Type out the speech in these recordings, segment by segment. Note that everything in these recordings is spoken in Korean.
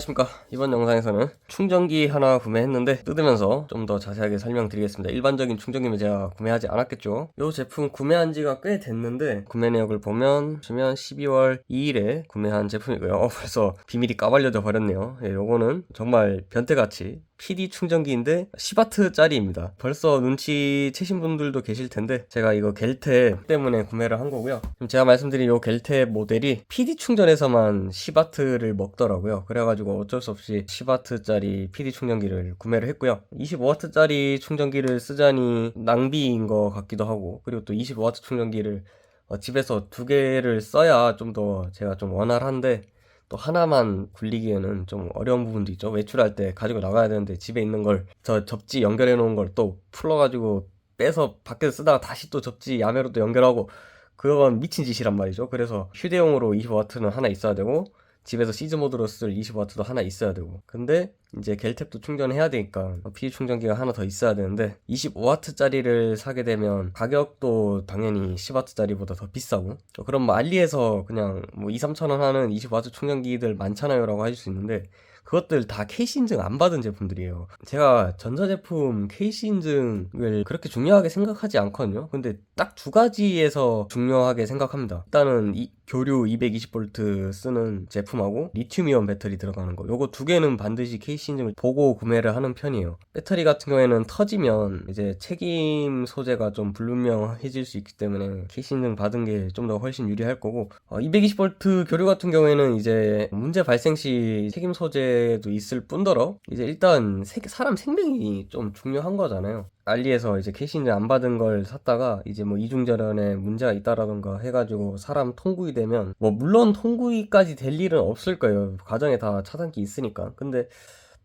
안녕하십니까. 이번 영상에서는 충전기 하나 구매했는데 뜯으면서 좀 더 자세하게 설명드리겠습니다. 일반적인 충전기면 제가 구매하지 않았겠죠. 이 제품 구매한 지가 꽤 됐는데 구매 내역을 보면 보시면 12월 2일에 구매한 제품이고요. 어, 벌써 비밀이 까발려져 버렸네요. 예, 요거는 정말 변태같이 PD 충전기인데 10W짜리입니다. 벌써 눈치 채신 분들도 계실 텐데 제가 이거 겔탭 때문에 구매를 한 거고요. 제가 말씀드린 요 겔탭 모델이 PD 충전에서만 10W를 먹더라고요. 그래가지고 어쩔 수 없이 10W짜리 PD 충전기를 구매를 했고요. 25W짜리 충전기를 쓰자니 낭비인 것 같기도 하고 그리고 또 25W 충전기를 어, 집에서 두 개를 써야 좀 더 제가 좀 원활한데 또 하나만 굴리기에는 좀 어려운 부분도 있죠. 외출할 때 가지고 나가야 되는데 집에 있는 걸 저 접지 연결해 놓은 걸 또 풀어가지고 빼서 밖에서 쓰다가 다시 또 접지 야매로 또 연결하고 그건 미친 짓이란 말이죠. 그래서 휴대용으로 25W는 하나 있어야 되고 집에서 시즈 모드로 쓸 25W도 하나 있어야 되고 근데 이제 겔탭도 충전해야 되니까 PD 충전기가 하나 더 있어야 되는데 25W짜리를 사게 되면 가격도 당연히 10W짜리보다 더 비싸고 그럼 뭐 알리에서 그냥 뭐 2, 3천 원 하는 25W 충전기들 많잖아요 라고 하실 수 있는데 그것들 다 KC 인증 안 받은 제품들이에요. 제가 전자제품 KC 인증을 그렇게 중요하게 생각하지 않거든요. 근데 딱 두 가지에서 중요하게 생각합니다. 일단은 이 교류 220V 쓰는 제품하고 리튬이온 배터리 들어가는 거. 요거 두 개는 반드시 KC 인증을 보고 구매를 하는 편이에요. 배터리 같은 경우에는 터지면 이제 책임 소재가 좀 불분명해질 수 있기 때문에 KC 인증 받은 게 좀 더 훨씬 유리할 거고 어, 220V 교류 같은 경우에는 이제 문제 발생 시 책임 소재도 있을 뿐더러 이제 일단 세- 사람 생명이 좀 중요한 거잖아요. 알리에서 이제 캐시인증 안 받은 걸 샀다가 이제 뭐 이중절연에 문제가 있다라던가 해가지고 사람 통구이 되면 뭐 물론 통구이까지 될 일은 없을 거예요. 가정에 다 차단기 있으니까. 근데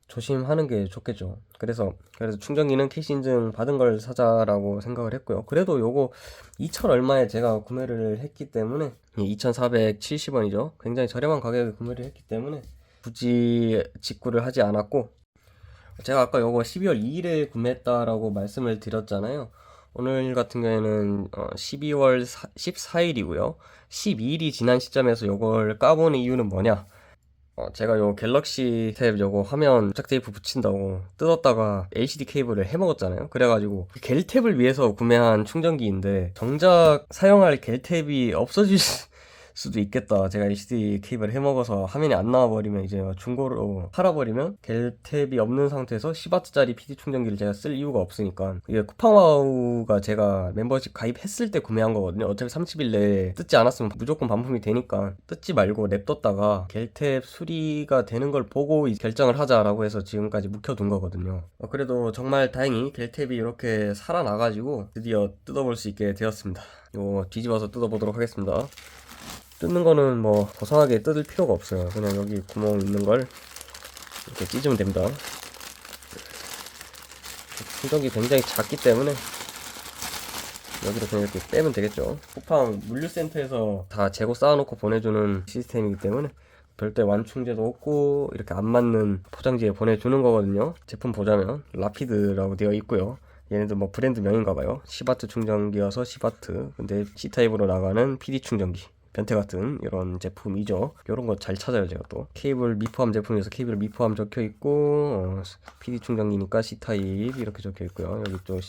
조심하는 게 좋겠죠. 그래서 그래서 충전기는 캐시 인증 받은 걸 사자라고 생각을 했고요. 그래도 요거 2천 얼마에 제가 구매를 했기 때문에 2,470원이죠. 굉장히 저렴한 가격에 구매를 했기 때문에 굳이 직구를 하지 않았고 제가 아까 요거 12월 2일에 구매했다라고 말씀을 드렸잖아요. 오늘 같은 경우에는 어, 12월 14일이고요. 12일이 지난 시점에서 요걸 까보는 이유는 뭐냐? 어, 제가 요 갤럭시 탭 요거 화면 부착 테이프 붙인다고 뜯었다가 LCD 케이블을 해먹었잖아요. 그래가지고 그 겔탭을 위해서 구매한 충전기인데 정작 사용할 겔 탭이 없어질 수- 수도 있겠다. 제가 LCD 케이블 해먹어서 화면이 안 나와버리면 이제 중고로 팔아버리면 겔탭이 없는 상태에서 10W짜리 PD 충전기를 제가 쓸 이유가 없으니까 이게 쿠팡와우가 제가 멤버십 가입했을 때 구매한 거거든요. 어차피 30일 내에 뜯지 않았으면 무조건 반품이 되니까 뜯지 말고 냅뒀다가 겔탭 수리가 되는 걸 보고 이- 결정을 하자라고 해서 지금까지 묵혀둔 거거든요. 어, 그래도 정말 다행히 겔탭이 이렇게 살아나가지고 드디어 뜯어볼 수 있게 되었습니다. 이거 뒤집어서 뜯어보도록 하겠습니다. 뜯는 거는 뭐 고상하게 뜯을 필요가 없어요. 그냥 여기 구멍 있는 걸 이렇게 찢으면 됩니다. 충전기 굉장히 작기 때문에 여기로 그냥 이렇게 빼면 되겠죠. 쿠팡 물류센터에서 다 재고 쌓아놓고 보내주는 시스템이기 때문에 별도의 완충제도 없고 이렇게 안 맞는 포장지에 보내주는 거거든요. 제품 보자면 라피드라고 되어 있고요. 얘네들 뭐 브랜드 명인가 봐요. 10W 충전기여서 10W. 근데 C타입으로 나가는 PD 충전기. 변태 같은 이런 제품이죠. 이런 거 잘 찾아요 제가 또 케이블 미포함 제품에서 케이블 미포함 적혀 있고 어, PD 충전기니까 C 타입 이렇게 적혀 있고요. 여기 또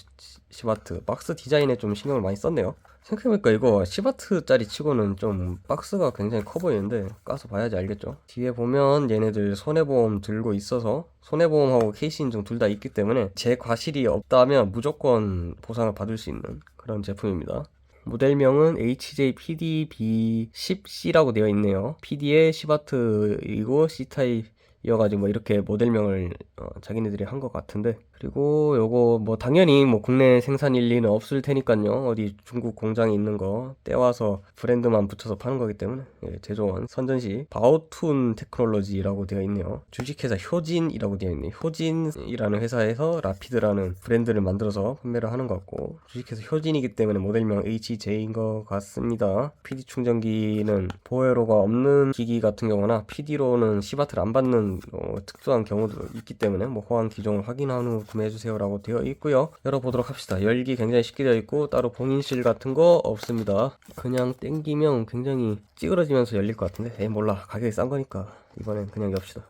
10W 박스 디자인에 좀 신경을 많이 썼네요. 생각해보니까 이거 10W짜리 치고는 좀 박스가 굉장히 커 보이는데 까서 봐야지 알겠죠. 뒤에 보면 얘네들 손해보험 들고 있어서 손해보험하고 케이시 인증 둘 다 있기 때문에 제 과실이 없다면 무조건 보상을 받을 수 있는 그런 제품입니다. 모델명은 HJPDB10C라고 되어 있네요. PD에 10W이고 C타입 이어가지고 뭐 이렇게 모델명을 어, 자기네들이 한 것 같은데 그리고 요거 뭐 당연히 뭐 국내 생산 일 리는 없을 테니까요. 어디 중국 공장에 있는 거 떼와서 브랜드만 붙여서 파는 거기 때문에 예, 제조원 선전시 바오툰 테크놀로지라고 되어 있네요. 주식회사 효진이라고 되어 있네요. 효진이라는 회사에서 라피드라는 브랜드를 만들어서 판매를 하는 것 같고 주식회사 효진이기 때문에 모델명 HJ인 것 같습니다. PD 충전기는 보호회로가 없는 기기 같은 경우나 PD로는 10W를 안 받는 어, 특수한 경우도 있기 때문에 뭐 호환 기종을 확인한 후 구매해주세요라고 되어 있고요. 열어보도록 합시다. 열기 굉장히 쉽게 되어 있고 따로 봉인실 같은 거 없습니다. 그냥 땡기면 굉장히 찌그러지면서 열릴 것 같은데 에이 몰라 가격이 싼 거니까 이번엔 그냥 엽시다.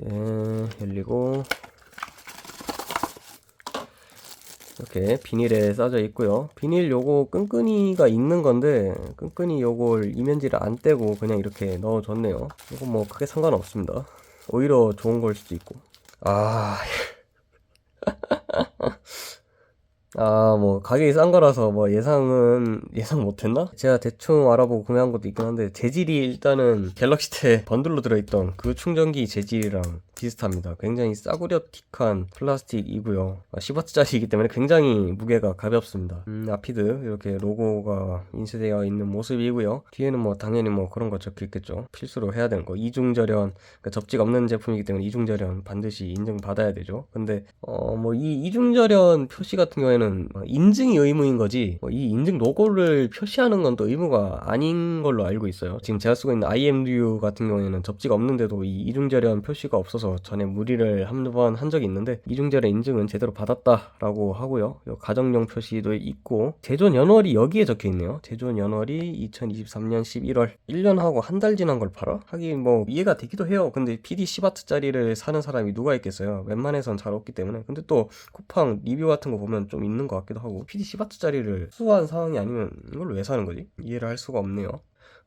이렇게 열리고 이렇게 비닐에 싸져 있고요. 비닐 요거 끈끈이가 있는 건데 끈끈이 요걸 이면지를 안 떼고 그냥 이렇게 넣어줬네요. 이거 뭐 크게 상관없습니다. 오히려 좋은 걸 수도 있고. 아. 아, 뭐, 가격이 싼 거라서 뭐 예상은, 예상 못 했나? 제가 대충 알아보고 구매한 것도 있긴 한데, 재질이 일단은 갤럭시 테 번들로 들어있던 그 충전기 재질이랑 비슷합니다. 굉장히 싸구려틱한 플라스틱이고요. 아, 10W짜리이기 때문에 굉장히 무게가 가볍습니다. 음, 아피드 이렇게 로고가 인쇄되어 있는 모습이고요. 뒤에는 뭐 당연히 뭐 그런 거 적혀 있겠죠. 필수로 해야 되는 거. 이중절연, 그러니까 접지가 없는 제품이기 때문에 이중절연 반드시 인증받아야 되죠. 근데 어 뭐 이 이중절연 표시 같은 경우에는 뭐 인증이 의무인 거지. 뭐 이 인증 로고를 표시하는 건 또 의무가 아닌 걸로 알고 있어요. 지금 제가 쓰고 있는 IMDU 같은 경우에는 접지가 없는데도 이 이중절연 표시가 없어서 전에 무리를 한 번 한 적이 있는데 이중절연 인증은 제대로 받았다라고 하고요. 요 가정용 표시도 있고 제조 연월이 여기에 적혀 있네요. 제조 연월이 2023년 11월 1년하고 한 달 지난 걸 팔아? 하긴 뭐 이해가 되기도 해요. 근데 PD 10W짜리를 사는 사람이 누가 있겠어요. 웬만해선 잘 없기 때문에. 근데 또 쿠팡 리뷰 같은 거 보면 좀 있는 것 같기도 하고 PD 10W짜리를 수한 상황이 아니면 이걸 왜 사는 거지? 이해를 할 수가 없네요.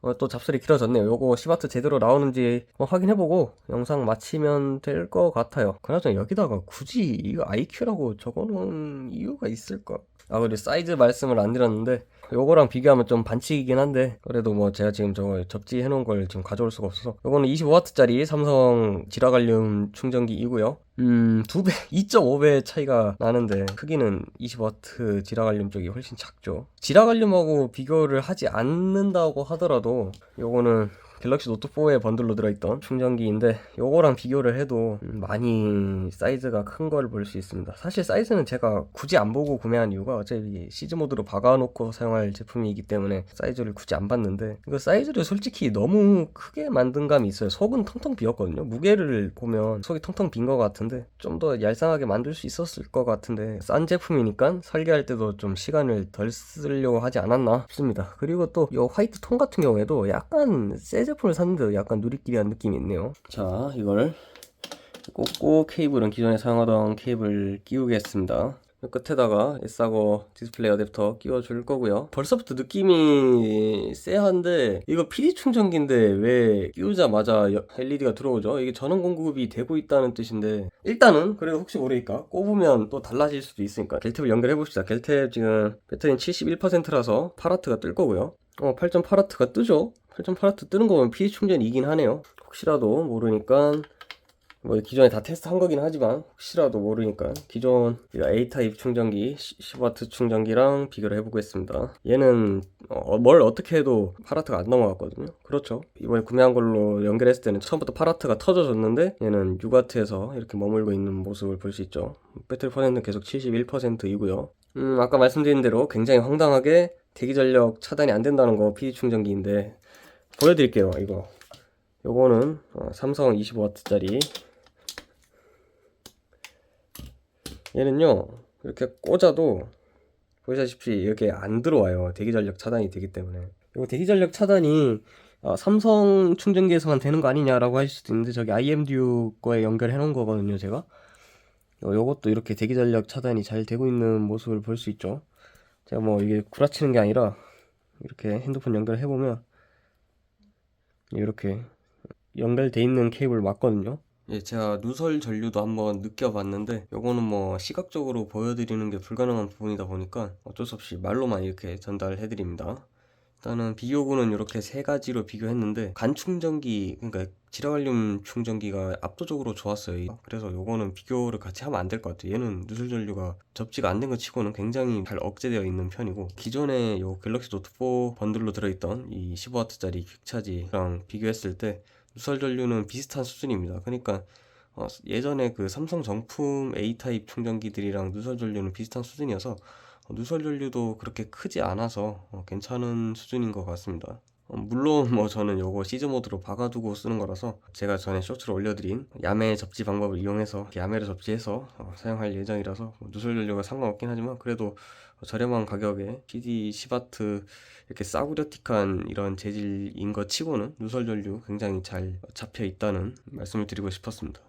어, 또 잡설이 길어졌네요. 요거 시바트 제대로 나오는지 뭐 확인해보고 영상 마치면 될 것 같아요. 그나저나 여기다가 굳이 이거 IQ라고 적어놓은 이유가 있을까? 아, 그리고 사이즈 말씀을 안 드렸는데 요거랑 비교하면 좀 반칙이긴 한데 그래도 뭐 제가 지금 저거 접지 해 놓은 걸 지금 가져올 수가 없어서 요거는 25W짜리 삼성 지라갈륨 충전기이고요 음, 두 배, 2.5배 차이가 나는데 크기는 20W 지라갈륨 쪽이 훨씬 작죠. 지라갈륨하고 비교를 하지 않는다고 하더라도 요거는 갤럭시 노트 4에 번들로 들어있던 충전기인데 요거랑 비교를 해도 많이 사이즈가 큰 걸 볼 수 있습니다. 사실 사이즈는 제가 굳이 안 보고 구매한 이유가 어차피 시즈 모드로 박아놓고 사용할 제품이기 때문에 사이즈를 굳이 안 봤는데 이거 사이즈를 솔직히 너무 크게 만든 감이 있어요. 속은 텅텅 비었거든요. 무게를 보면 속이 텅텅 빈 것 같은데 좀 더 얄쌍하게 만들 수 있었을 것 같은데 싼 제품이니까 설계할 때도 좀 시간을 덜 쓰려고 하지 않았나 싶습니다. 그리고 또 이 화이트 톤 같은 경우에도 약간 새제 품을 샀는데 약간 누리끼리한 느낌이 있네요. 자, 이걸 꽂고 케이블은 기존에 사용하던 케이블 끼우겠습니다. 끝에다가 S하고 디스플레이 어댑터 끼워줄 거고요. 벌써부터 느낌이 쎄한데 이거 PD 충전기인데 왜 끼우자마자 LED가 들어오죠? 이게 전원 공급이 되고 있다는 뜻인데 일단은 그래도 혹시 모르니까 꼽으면 또 달라질 수도 있으니까 겔탭을 연결해 봅시다. 겔탭 지금 배터리는 71%라서 8W가 뜰 거고요. 어, 8.8W가 뜨죠? 8.8W 뜨는 거 보면 PD 충전이긴 하네요. 혹시라도 모르니까 뭐 기존에 다 테스트 한 거긴 하지만 혹시라도 모르니까 기존 A타입 충전기 10W 충전기랑 비교를 해보겠습니다. 얘는 어, 뭘 어떻게 해도 8W가 안 넘어갔거든요. 그렇죠. 이번에 구매한 걸로 연결했을 때는 처음부터 8W가 터져졌는데 얘는 6W에서 이렇게 머물고 있는 모습을 볼 수 있죠. 배터리 퍼센트는 계속 71%이고요. 음, 아까 말씀드린 대로 굉장히 황당하게 대기 전력 차단이 안 된다는 거 PD 충전기인데 보여드릴게요. 이거. 요거는 어, 삼성 25W짜리. 얘는요 이렇게 꽂아도 보시다시피 이렇게 안 들어와요. 대기전력 차단이 되기 때문에. 이거 대기전력 차단이 어, 삼성 충전기에서만 되는 거 아니냐라고 하실 수도 있는데 저기 IMDU 거에 연결해 놓은 거거든요 제가. 어, 요것도 이렇게 대기전력 차단이 잘 되고 있는 모습을 볼 수 있죠. 제가 뭐 이게 구라치는 게 아니라 이렇게 핸드폰 연결해 보면 이렇게 연결돼 있는 케이블 맞거든요 예, 제가 누설 전류도 한번 느껴봤는데 요거는 뭐 시각적으로 보여드리는 게 불가능한 부분이다 보니까 어쩔 수 없이 말로만 이렇게 전달해드립니다. 일단은 비교구는 이렇게 세 가지로 비교했는데 간 충전기 그러니까 지라갈륨 충전기가 압도적으로 좋았어요. 그래서 요거는 비교를 같이 하면 안 될 것 같아요. 얘는 누설 전류가 접지가 안 된 것 치고는 굉장히 잘 억제되어 있는 편이고 기존에 요 갤럭시 노트 4 번들로 들어있던 이 15W짜리 퀵차지랑 비교했을 때 누설 전류는 비슷한 수준입니다. 그러니까 어, 예전에 그 삼성 정품 A타입 충전기들이랑 누설 전류는 비슷한 수준이어서 어, 누설 전류도 그렇게 크지 않아서 어, 괜찮은 수준인 것 같습니다. 어, 물론 뭐 저는 요거 시즈 모드로 박아두고 쓰는 거라서 제가 전에 쇼츠로 올려드린 야매 접지 방법을 이용해서 야매를 접지해서 어, 사용할 예정이라서 뭐 누설 전류가 상관없긴 하지만 그래도 저렴한 가격에 PD 10W 이렇게 싸구려틱한 이런 재질인 것 치고는 누설 전류 굉장히 잘 잡혀 있다는 말씀을 드리고 싶었습니다.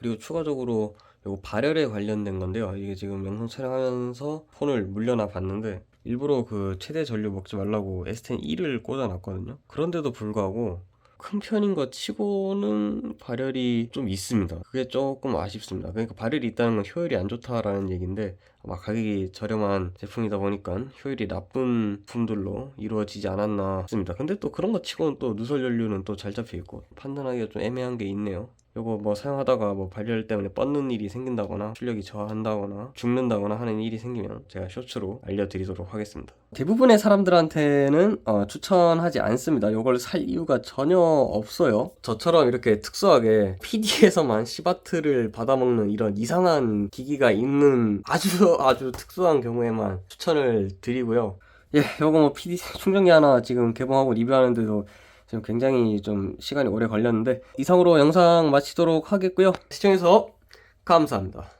그리고 추가적으로 요거 발열에 관련된 건데요. 이게 지금 영상 촬영하면서 폰을 물려놔 봤는데 일부러 그 최대 전류 먹지 말라고 S10 E를 꽂아놨거든요. 그런데도 불구하고 큰 편인 것 치고는 발열이 좀 있습니다. 그게 조금 아쉽습니다. 그러니까 발열이 있다는 건 효율이 안 좋다라는 얘기인데 아마 가격이 저렴한 제품이다 보니까 효율이 나쁜 품들로 이루어지지 않았나 싶습니다. 근데 또 그런 것 치고는 또 누설 연료는 또 잘 잡혀 있고 판단하기가 좀 애매한 게 있네요. 요거 뭐 사용하다가 뭐 발열 때문에 뻗는 일이 생긴다거나 출력이 저하한다거나 죽는다거나 하는 일이 생기면 제가 쇼츠로 알려드리도록 하겠습니다. 대부분의 사람들한테는 어, 추천하지 않습니다. 요걸 살 이유가 전혀 없어요. 저처럼 이렇게 특수하게 PD에서만 시바트를 받아먹는 이런 이상한 기기가 있는 아주 아주 특수한 경우에만 추천을 드리고요. 예, 요거 뭐 PD 충전기 하나 지금 개봉하고 리뷰하는데도 지금 굉장히 좀 시간이 오래 걸렸는데 이상으로 영상 마치도록 하겠고요. 시청해주셔서 감사합니다.